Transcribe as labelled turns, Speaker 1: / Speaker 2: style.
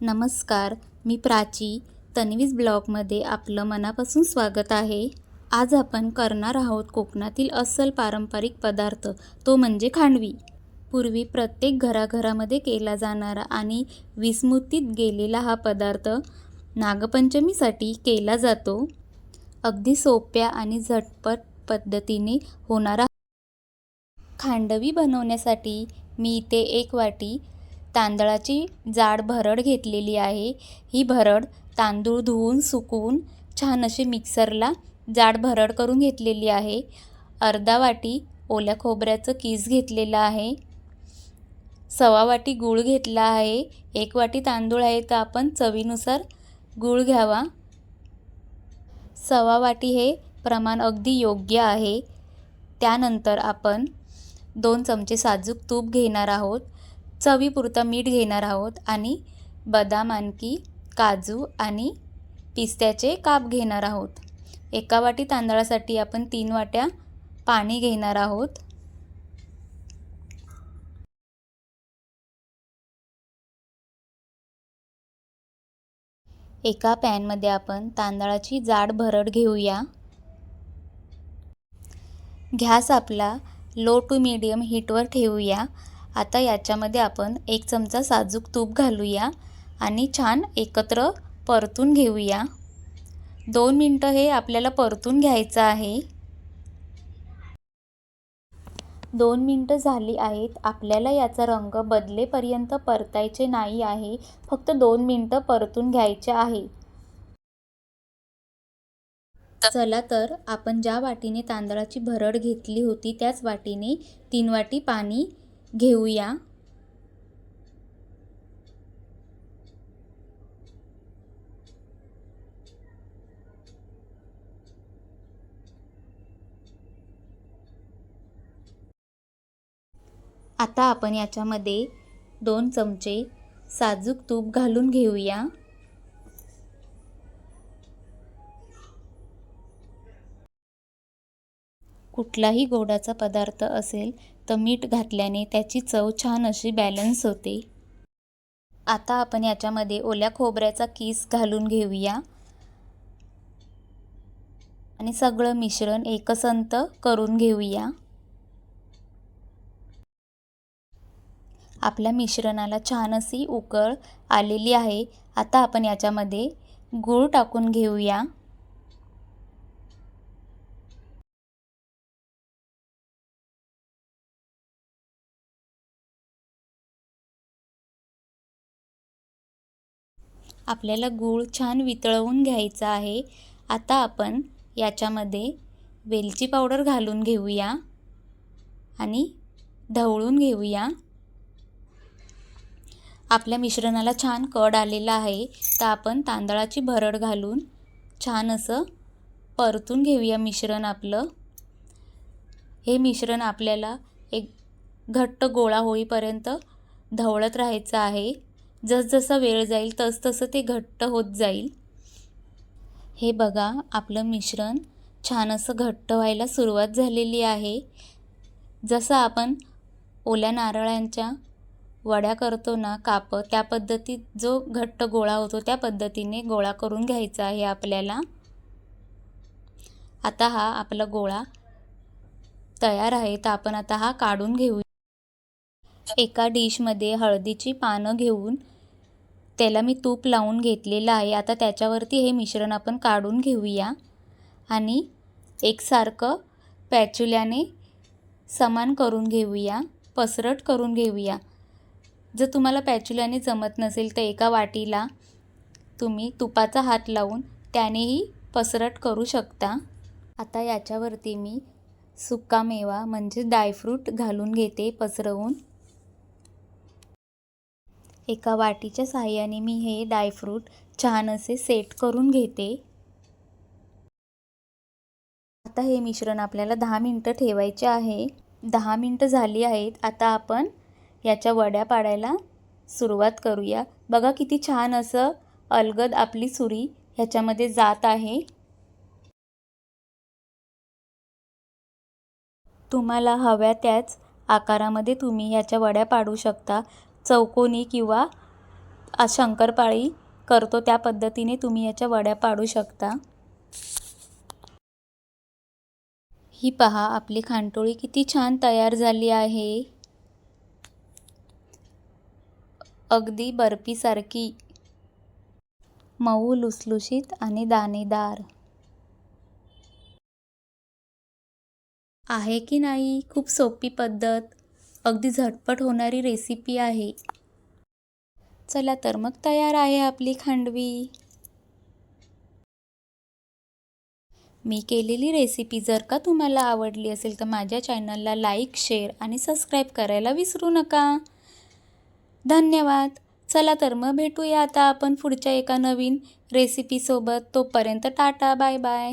Speaker 1: नमस्कार मी प्राची. तन्वीज ब्लॉगमध्ये आपलं मनापासून स्वागत आहे. आज आपण करणार आहोत कोकणातील अस्सल पारंपरिक पदार्थ तो म्हणजे खांडवी. पूर्वी प्रत्येक घराघरामध्ये केला जाणारा आणि विस्मृतीत गेलेला हा पदार्थ नागपंचमीसाठी केला जातो. अगदी सोप्या आणि झटपट पद्धतीने होणारा खांडवी बनवण्यासाठी मी इथे एक वाटी तांदळाची जाड भरड घेतलेली आहे. ही भरड तांदूळ धुवून सुकवून छान अशी मिक्सरला जाड भरड करून घेतलेली आहे. अर्धा वाटी ओल्या खोबऱ्याचं कीस घेतलेलं आहे. सवा वाटी गूळ घेतला आहे. एक वाटी तांदूळ आहे तर आपण चवीनुसार गूळ घ्यावा. सवा वाटी हे प्रमाण अगदी योग्य आहे. त्यानंतर आपण दोन चमचे साजूक तूप घेणार आहोत. चवीपुरता मीठ घेणार आहोत आणि बदाम आणखी काजू आणि पिस्त्याचे काप घेणार आहोत. एका वाटी तांदळासाठी आपण तीन वाट्या पाणी घेणार आहोत. एका पॅनमध्ये आपण तांदळाची जाड भरड घेऊया. गॅस आपला लो टू मीडियम हीटवर ठेवूया. आता याच्यामध्ये आपण एक चमचा साजूक तूप घालूया आणि छान एकत्र परतून घेऊया. दोन मिनटं हे आपल्याला परतून घ्यायचं आहे. दोन मिनटं झाली आहेत. आपल्याला याचा रंग बदलेपर्यंत परतायचे नाही आहे. फक्त दोन मिनटं परतून घ्यायचे आहे. चला तर आपण ज्या वाटीने तांदळाची भरड घेतली होती त्याच वाटीने तीन वाटी पाणी घेऊया. आता आपण याच्यामध्ये दोन चमचे साजूक तूप घालून घेऊया. कुठलाही गोडाचा पदार्थ असेल तर मीठ घातल्याने त्याची चव छान अशी बॅलन्स होते. आता आपण याच्यामध्ये ओल्या खोबऱ्याचा किस घालून घेऊया. आणि सगळं मिश्रण एकसंत करून घेऊया. आपल्या मिश्रणाला छान अशी उकळ आलेली आहे. आता आपण याच्यामध्ये गूळ टाकून घेऊया. आपल्याला गूळ छान वितळवून घ्यायचा आहे. आता आपण याच्यामध्ये वेलची पावडर घालून घेऊया आणि ढवळून घेऊया. आपल्या मिश्रणाला छान कड आलेला आहे. तर आपण तांदळाची भरड घालून छान असं परतून घेऊया मिश्रण आपलं. हे मिश्रण आपल्याला एक घट्ट गोळा होईपर्यंत ढवळत राहायचं आहे. जसजसा वेळ जाईल तसतसं ते घट्ट होत जाईल. हे बघा आपलं मिश्रण छान असं घट्ट व्हायला सुरुवात झालेली आहे. जसं आपण ओल्या नारळांच्या वड्या करतो ना काप त्या पद्धतीत जो घट्ट गोळा होतो त्या पद्धतीने गोळा करून घ्यायचा आहे आपल्याला. आता हा आपला गोळा तयार आहे तर आपण आता हा काढून घेऊ. एका डिशमध्ये हळदीची पानं घेऊन त्याला मी तूप लावून घेतलेलं आहे. आता त्याच्यावरती हे मिश्रण आपण काढून घेऊया. आणि एकसारखं पॅचुल्याने समान करून घेऊया. पसरट करून घेऊया. जर तुम्हाला पॅच्युल्याने जमत नसेल तर एका वाटीला तुम्ही तुपाचा हात लावून त्यानेही पसरट करू शकता. आता याच्यावरती मी सुका मेवा म्हणजे ड्रायफ्रूट घालून घेते पसरवून. एका वाटीच्या साहाय्याने मी हे ड्रायफ्रूट छान असे सेट करून घेते. आता हे मिश्रण आपल्याला दहा मिनटं ठेवायचे आहे. दहा मिनटं झाली आहेत. आता आपण याच्या वड्या पाडायला सुरुवात करूया. बघा किती छान असं अलगद आपली सुरी ह्याच्यामध्ये जात आहे. तुम्हाला हव्या त्याच आकारामध्ये तुम्ही ह्याच्या वड्या पाडू शकता. चौकोनी किंवा शंकरपाळी करतो त्या पद्धतीने तुम्ही याच्या वड्या पाडू शकता. ही पहा आपली खांटोळी किती छान तयार झाली आहे. अगदी बर्फीसारखी. मऊ लुसलुशीत आणि दाणेदार. आहे की नाही? खूप सोपी पद्धत. अगदी झटपट होणारी रेसिपी आहे. चला तर मग तयार आहे आपली खांडवी. मी केलेली रेसिपी जर का तुम्हाला आवडली असेल तर माझ्या चॅनलला लाईक शेअर आणि सबस्क्राईब करायला विसरू नका. धन्यवाद. चला तर मग भेटूया आता आपण पुढच्या एका नवीन रेसिपीसोबत तोपर्यंत टाटा बाय बाय